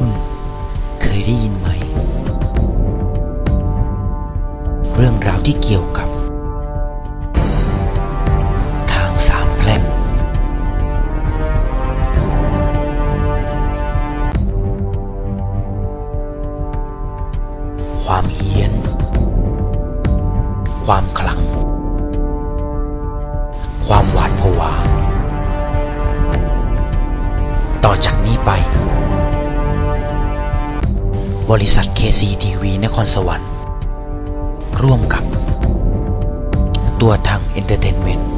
คุณเคยได้ยินไหม เรื่องราวที่เกี่ยวกับ ทางสามแพร่งความเฮี้ยน ความขลัง ความหวาดผวา ต่อจากนี้ไป บริษัท KCTV นครสวรรค์ ร่วมกับ ตัวทางเอนเตอร์เทนเมนต์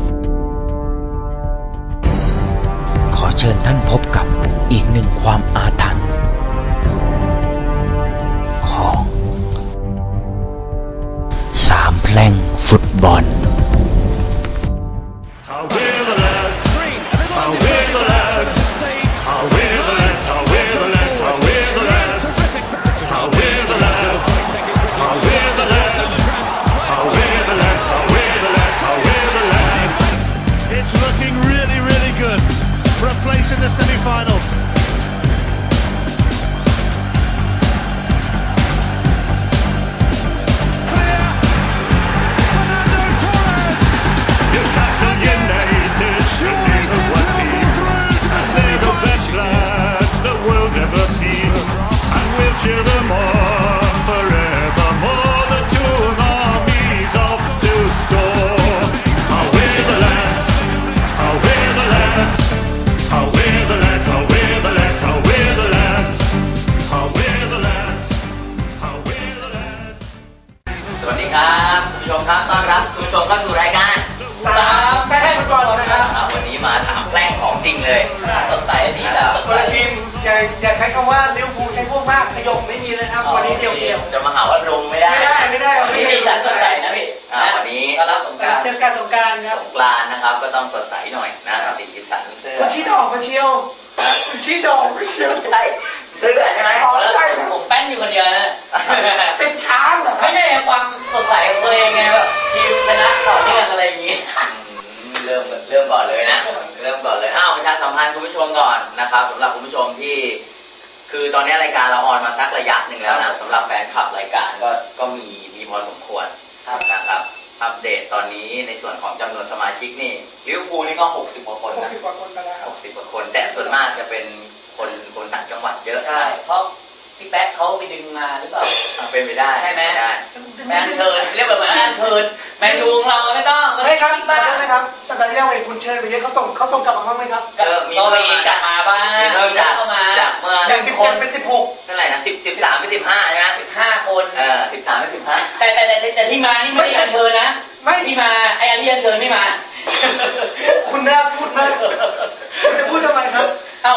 ขอเชิญท่านพบกับอีกหนึ่งความอาถรรพ์ของสามแพร่งฟุตบอล สู่รายการสามแป้งฟุตบอลนะครับอ่าวันนี้มาสามแกล้งของจริงเลยสดใสสีสันสดคนใสละทีมอย่าอย่าใช้คำว่าลิเวอร์พูลใช้พวกมากขยมไม่มีเลยครับวันนี้เดียวเดียว จะมาหาว่าลงไม่ได้ไม่ได้ไม่ได้ วันนี้มีสันสดใสนะพี่อ่าวันนี้ต้อนรับสงกรารเทศกาลสงกรารครับสงกรานต์นะครับก็ต้องสดใสหน่อยนะสีสันเสื้อคุณชี้ดอกมาเชียวคุณชี้ดอกมาเชียว ใช่ เสื้อใช่ไหมอ๋อแล้วผมแป้นอยู่คนเดียวนะ เป็นช้างเหรอไม่ใช่ความสดใสของตัวเองไงแบบทีมชนะต่อเนื่องอะไรอย่างงี้อืมเริ่มเริ่มก่อนเลยนะ เริ่มก่อนเลยอ้าวประชาสัมพันธ์คุณผู้ชมก่อนนะครับสำหรับคุณผู้ชมที่ คือตอนนี้รายการเราออนมาสักระยะหนึ่งแล้วนะสำหรับแฟนคลับรายการก็ก็มีมีพอสมควรครับ นะครับอัปเดตตอนนี้ในส่วนของจำนวนสมาชิกนี่ลิเวอร์พูลนี่ก็ 60กว่าคนหกนะสิบกว่าคนไปแล้วครับ60กว่าคน แต่ส่วนมากจะเป็น คนคนต่างจังหวัดเยอะใช่เพราะพี่แป๊กเขาไปดึงมาหรือเปล่าอะเป็นไปได้ใช่ไหมเป็นปได้แมนเชิญเรียกแบบเหมือนอันเชิญแมนยูของเราไม่ต้องไม่ครับบ้าขอโทษนะครับสัปดาห์ที่แล้วเห็นคุณเชิญไปเยอะเขาส่งเขาส่งกลับมาบ้างไหมครับเออมีก็เพิ่มมีมากลับมาบ้างมีเพิ่มจากเข้ามาจากเมื่ออย่างสิบเจ็ดเป็นสิบหกเท่าไหร่นะสิบสิบสามเป็นสิบห้าใช่ไหมห้าคนเออสิบสามเป็นสิบห้าแต่แต่แต่แต่แต่ที่มานี่ไม่ได้อัญเชิญนะไม่ที่มาไอ้อันที่อัญเชิญไม่มา คุณน่าพูดมากคุณจะพูดทำไมครับเอ้า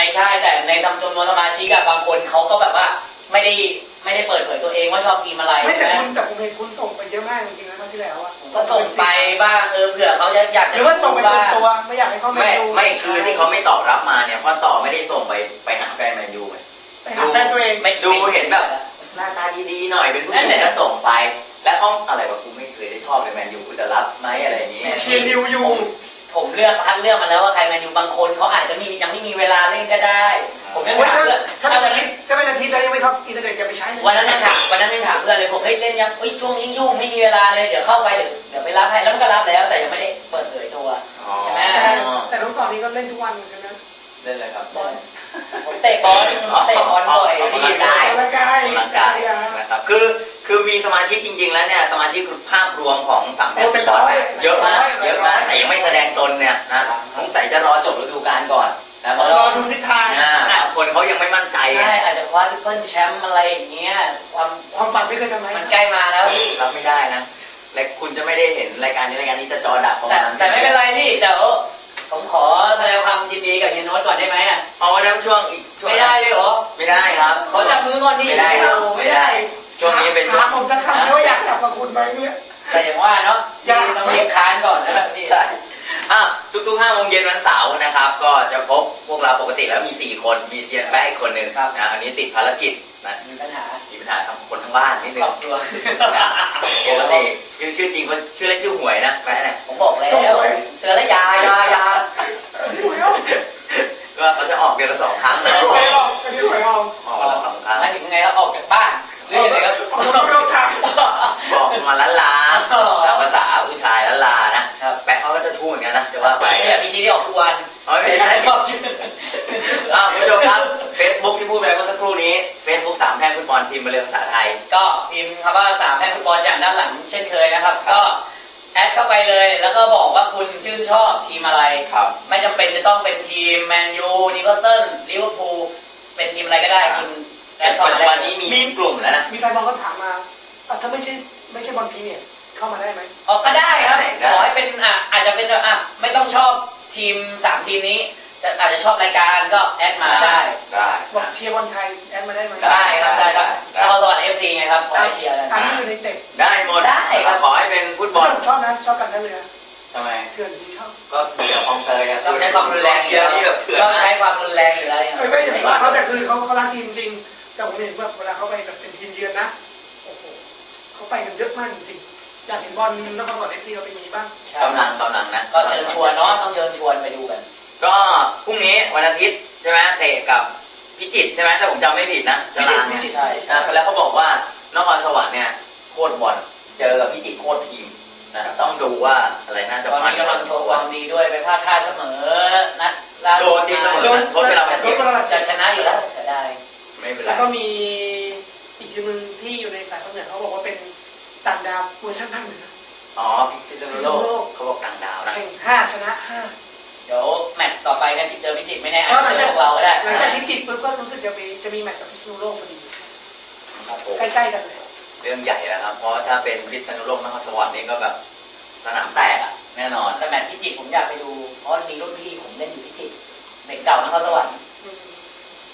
ไม่ใช่แต่ในจำนวนสมาชิกอะบางคนเขาก็แบบว่าไม่ได้ไม่ได้เปิดเผยตัวเองว่าชอบทีมอะไรไม่แต่ใช่ไหมคุณแต่ผมเห็นคุณส่งไปเยอะมากจริงๆนะครั้งที่แล้วอะก็ส่งไปบ้างเออเผื่อเขาจะอยากหจะรือว่าส่งไปส่วนตัวบ้างไม่อยากให้เขาไม่ดูไม่คือที่เขาไม่ตอบรับมาเนี่ยเพราะต่อไม่ได้ส่งไปไปหาแฟนแมนยูไงไปหาแฟนตัวเองไม่ดูเห็นแบบหน้าตาดีๆหน่อยเป็นผู้หญิงก็ส่งไป แล้วเขาอะไรวะกูไม่เคยได้ชอบเลยแมนยูกูจะรับไหมอะไรอย่างนี้เชียร์นิวยู ผมเลือกคัดเลือกมาแล้วว่าใครแมนยูบางคนเขาอาจจะไมียังไม่มีเวลาเล่นก็ได้ ผมจะโอ้ยถามถ้าเพื่อนถ้าเป็นถ้าวันอาทินี้ตย์ถ้าเป็นอาทิตย์แล้วยังไม่เข้าอินเทอร์เน็ตอย่าไปใช้เลยวันนั้นเนี่ยถามวันนั้นเนี่ยถามเพื่อนเลยผมเฮ้ยเล่นยังเฮ้ยช่วงนี้ยุ่งไม่มีเวลาเลยเดี๋ยวเข้าไปเดี๋ยวเดี๋ยวไปรับให้แล้วมันก็รับแล้ว แต่ยังไม่ได้เปิดเผยตัวอ๋อใช่ไหมแต่แต่น้องต่อนี้ก็เล่นทุกวันเหมือนกันนะเล่นอะไรครับบอลผมเตะบอลผมเตะบอลบ่อยออกกำลัพี่งกายออกกำลังกายออกกำลังกายนะครับคือ คือมีสมาชิกจริง ๆ แล้วเนี่ยสมาชิกภาพรวมของสามแผ่นบอลเนี่ยเยอะมากเยอะมากแต่ยังไม่แสดงตนเนี่ยนะสงสัยจะรอจบฤดูกาลก่อนนะเพราะรอว่าดูทิศทางอ่าบางคนเขายังไม่มั่นใจไงใช่อาจจะคว้าทริปเปิลแชมป์อะไรอย่างเงี้ยความความฝันไม่เคยทำไหมมันใกล้มาแล้วพี่รับไม่ได้นะและคุณจะไม่ได้เห็นรายการนี้รายการนี้จะจอดับประแต่มาณแต่ไม่เป็นไรพี่เดี๋ยวผมขอแสดงความยินดีกับเฮียโน้ตก่อนได้ไหมอะเอาไว้แล้วช่วงอีกช่วงไม่ได้เลยเหรอไม่ได้ครับขอจับมือก่อนดิไม่ได้ครับโอ้ไม่ได้ ช่วงนี้เป็นช่วถางมผมสักคำที่ว่าอยากจับกับคุณไหมเนี่ย แต่อย่างว่าเนาะอยากต้องเรียกค้านก่อนนะพี่ ใช่อะทุกๆห้าโมงเย็นวันเสาร์นะครับ ก็จะพบพวกเราปกติแล้วมี 4 คน มีเซียนแป๊ะอีกคนหนึ่งนะอันนี้ติดภารกิจนะมีปัญหามีปัญหาทำคนทั้งบ้านนิดนึครงอบครัวปกติชื่อชื่อจริงว่าชื่อเล่นชื่อหวยนะแป๊ะเนี่ยผมบอกแล้วเตือนแล้วอยาอยาอยาก็ก็เขาจะออกเดือนละสองครั้งนะไม่ไหวหรอกอันนี้ไหวหรอกออกวันละสองครั้งหมายถึงยังไงครับออกจากบ้าน อลอย่างด้านหลังเช่นเคยนะครับ ก็แอดเข้าไปเลย แล้วก็บอกว่าคุณชื่นชอบทีมอะไร ครับ ไม่จำเป็นจะต้องเป็นทีมแมนยูนิโคลสันลิเวอร์พูลเป็นทีมอะไรก็ได้คุณแอแต่ดเข้าปัจมาจุบันได้นี้มีกลุ่มแล้วนะ มีแฟนบอลก็ถามมาอะถ้าไม่ใช่ไม่ใช่บอลพรีเมียร์เข้ามาได้ไหม ออกก็ได้ครับได้ ขอให้เป็นอะอาจจะเป็นแบบอะไม่ต้องชอบทีมสามทีมนี้ จะอาจจะชอบรายการก็แอดมาได้ได้บอกเชียร์บอลไทยแอดมาได้ไหมได้ครับได้ครับได้ชาวสวัสดิ์เอฟซีไงครับขอให้เชียร์กันอันนี้อยู่ในเต็มได้หมดได้ครับขอให้เป็นฟุตบอลชอบนะชอบกันท่าเรือทำไมเถื่อนดีชอบก็เดี๋ยวคลองเตยอะชอบใช้ความรุนแรงเชียร์นี่แบบเถื่อนชอบมาใช้กความรุนแรงอยู่แล้วเนี่ยไม่ไม่อย่างว่าเขาแต่คือเขาเขารักทีมจริงแต่ผมเห็นแบบเวลาเขาไปแบบเป็นทีมเยือนนะโอ้โหเขาไปกันเยอะมากจริงๆอยากเห็นบอลนครสวรรค์เอฟซีเราเป็นอย่างนี้บ้างกำลังกำลังนะก็เชิญชวนเนาะต้องเชิญชวนไปดูกัน ก็พรุ่งนี้วันอาทิตย์ใช่ไหมเตะกับพิจิตรใช่ไหมถ้าผมจำไม่ผิดนะตารางพิเนี่ยจิตรใช่นะแล้วเขาบอกว่านครสวรรค์เนี่ยโคตรบอลเจอกับพิจิตรโคตรทีมนะครับต้องดูว่าอะไรน่าจะตอนมันนี้กำลังโชว์ความดีด้วยไปพลาดท่าเสมอนัดล่าโดสุนตีเสมอโดนทดเวลาบาดเจ็บโดนเวลาบาดเจ็จะบชนะอยู่แล้วเสียดายไม่เป็นไรแล้วก็มีอีกทีมหนึงที่อยู่ในสายพันธุ์เหนือเขาบอกว่าเป็นต่างดาวเวอร์ชันภาคเหนืออ๋อพิษณุโลกเขาบอกต่างดาวนะแข่งห้าชนะห้าเดี๋ยวแมตช์ต่อไปเนี่ยเจอพิจิตรไม่แน่อาจก็หลัจะงเจจาอกพวกเราก็ได้หลังจากพิจิตรปุ๊บก็รู้สึกจะมีจะมีแมตช์กับพิษณุโลกพอดีโอ้โหใกล้ๆกันเลยเรื่องใหญ่แล้วครับ เพราะถ้าเป็นพิษณุโลกนครสวรรค์นี่ก็แบบสนามแตกอะแน่นอน แต่แมตช์พิจิตรผมอยากไปดู เพราะมันมีรุ่นพี่ผมเล่นอยู่พิจิตรเด็กเก่านครสวรรค์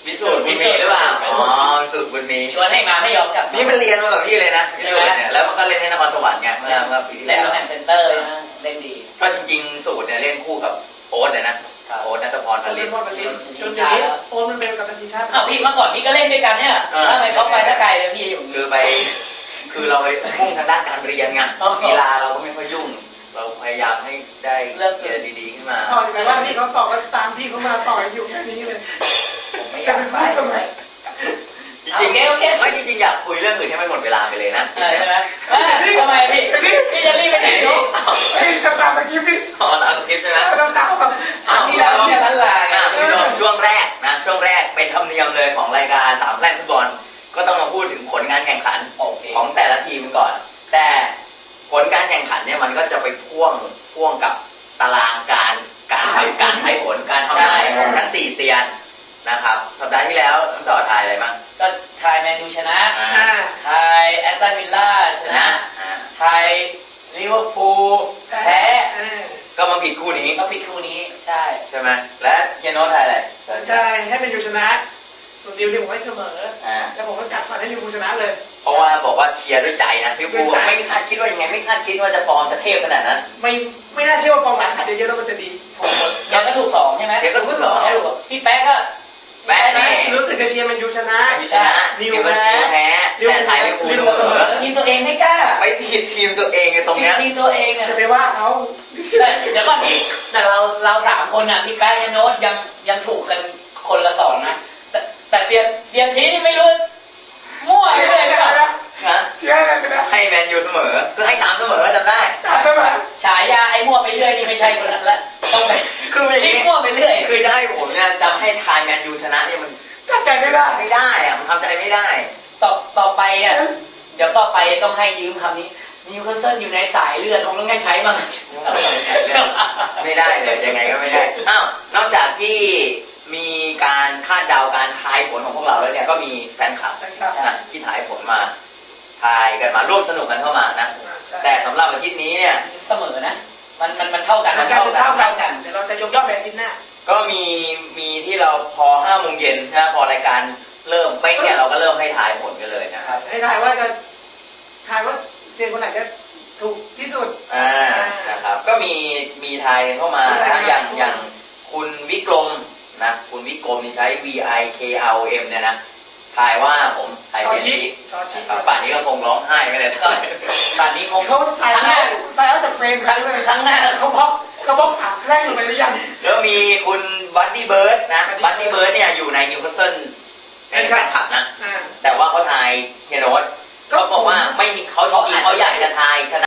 พิสูจน์บุญมีหรือเปล่าพิอ๋สูอจน์พิสูจน์บุญมีชวนให้มาไม่ยอมกลับนี่มันเรียนมาแบบพี่เลยนะใช่พิไหมสูจน์เนี่ย แล้วมันก็เล่นให้นครสวรรค์ไงเมื่อเมื่อปีที่เล่นแล้วตำแหน่งเซนเตอร์นะเล่นดี ก็จริงๆสูตรเนี่ยเล่นคู่กับ โอ๊ตเลยนะ ครับ โอ๊ตนัทพรตพอนลิเล่ตนบอลมันเล่นจนเดี๋ยวนี้โอนมันเป็นกับทีมชาติอ้าวพี่เมื่อก่อนพี่ก็เล่นด้วยกันเนี่ยเออ ทำไมเขาไปถ้าไกลเลยพี่อยู่ คือไป คือเราไปมุ่งทางด้านการเรียนไงอ๋อกีฬาเราก็ไม่ค่อยยุ่ง เราพยายามให้ได้เลิกเรียนดีๆขึ้นมาต่อยไปว่าที่เขาต่อกันตามที่เขามาต่อยอยู่แค่นี้เลย ผมไม่อจะยากไปไปพูดทำไม จริงโอเคโอเคๆไม่จริงๆอยากคุยเรื่องอื่นให้มันหมดเวลาไปเลยนะ เออใช่ไหม การแข่งขันโอเคของแต่ละทีมก่อน แต่ผลการแข่งขันเนี่ยมันก็จะไปพ่วงพ่วงกับตารางการการทำการทายผลการทำนายของทั้งสี่เซียนนะครับสัปดาห์ที่แล้วน้ำต่อทายอะไรบ้างก็ทายแมนยูชนะอ่าอ่าทายแอสตันวิลล่าชชนะนะอ่าทายลิเวอร์พูลแพ้เออก็มาผิดคู่นี้ก็ผิดคู่นี้ใช่ใช่ไหมและเฮียโน้ตทายอะไรผมจะให้เป็นยูชนะ ส่วนดิวที่ผมให้เสมอ อ่า แล้วผมก็กัดฟันให้ลิเวอร์พูลชนะเลย เพราะว่าบอกว่าเชียร์ด้วยใจนะพี่ปูด้วยใจ ไม่คาดคิดว่ายังไงไม่คาดคิดว่าจะฟอร์มจะเทพขนาดนั้น ไม่ไม่น่าเชื่อว่ากองหลังขาดเยอะๆแล้วมันจะดีถูกหมดแกก็ถูกสองใช่ไหมเดี๋ยวก็ถูกสองแกถูกพี่แป๊ะก็แป๊ะนี่รู้สึกจะเชียร์แมันยูชนะ อายุชนะนิวทีมแพ้แพ้แต่ไทยลิเวอร์พูลลิเสเวอร์พูลมอทีมตัวเองไม่กล้าไปผิดทีมตัวเองในตรงเนี้ย ทีมตัวเองอะจะไปว่าเขาแต่เดี๋ยวก่อนพี่แต่เราเราสามคนอะพี่แป๊ะยโน้ตยังยังถูกกันคนละสองนะ แต่แต่เซียนเซียนชี้นี่ไม่รู้มั่วไปเลยหรือเปล่านะเชียร์อะไรไปนะให้แมนยูเสมอคือให้สามเสมอจำได้สามเสมอฉายาไอ้มั่วไปเรื่อยนี่ไม่ใช่คนนั้นละต้องไปคืออย่างชี้นี้มั่วไปเรื่อยคือจะให้ผมเนี่ยจะให้ทายแมนยูชนะเนี่ยมันตั้งใจไม่ได้ไม่ได้อะมันทำใจไม่ได้ ต่อต่อไปอะเดี๋ยวต่อไปต้องให้ยืมคำนี้นิวคาสเซิลอยู่ในสายเลือดคงต้องให้ใช้บ้างไม่ได้เลยยังไงก็ไม่ได้อ้าวนอกจากที่มีการคาดเดาการทายผลของพว กเราแล้วเนี่ยก็มีแฟนคลับแฟนคลับนะที่ทายผลมาทายกันมาร่วมสนุกกันเข้ามานะใช่แต่สำหรับอาทิตย์นี้เนี่ยเสมอนะ มันมันมันเท่ากันมันมันเท่าเท่ากันกันเท่ากันเดี๋ยวเราจะยกยอดไปอาทิตย์หน้าก็มีมีที่เราพอห้าโมงเย็นนะพอรายการเริ่มเป๊กเนี่ยเราก็เริ่มให้ทายผลกันเลยนะครับให้ทายว่าจะทายว่าเซียนคนไหนจะถูกที่สุดอ่านะครับ ก็มีมีทายกันเข้ามามีทายนะอย่างเข้ามาอย่างคุณวิกรมนะคุณวิกรมนี่ใช้ V I K R O M เนี่ยนะ ทายว่าผมทายชอเซียนชิชีชอชิครับป่านนี้ก็คงร้องไห้ไม่ได้ก็ตอนนี้คงเขาใส่ครั้งหเอาน้าใส่เอาจากเฟรมครั้งครั้งหน้าเขาบล็อกเขาบล็อกสามแรกลงไปหรือยังแล้วมีคุณบัตตี้เบิร์ดนะบัตตี้เบิร์ดเนี่ยอยู่ในนิวคาสเซิลเป็นแฟนคลับนะอ่าแต่ว่าเขาทายเคียโนตเขาบอกว่าไม่มีเขาจริงๆเขาอยากจะทายชนะ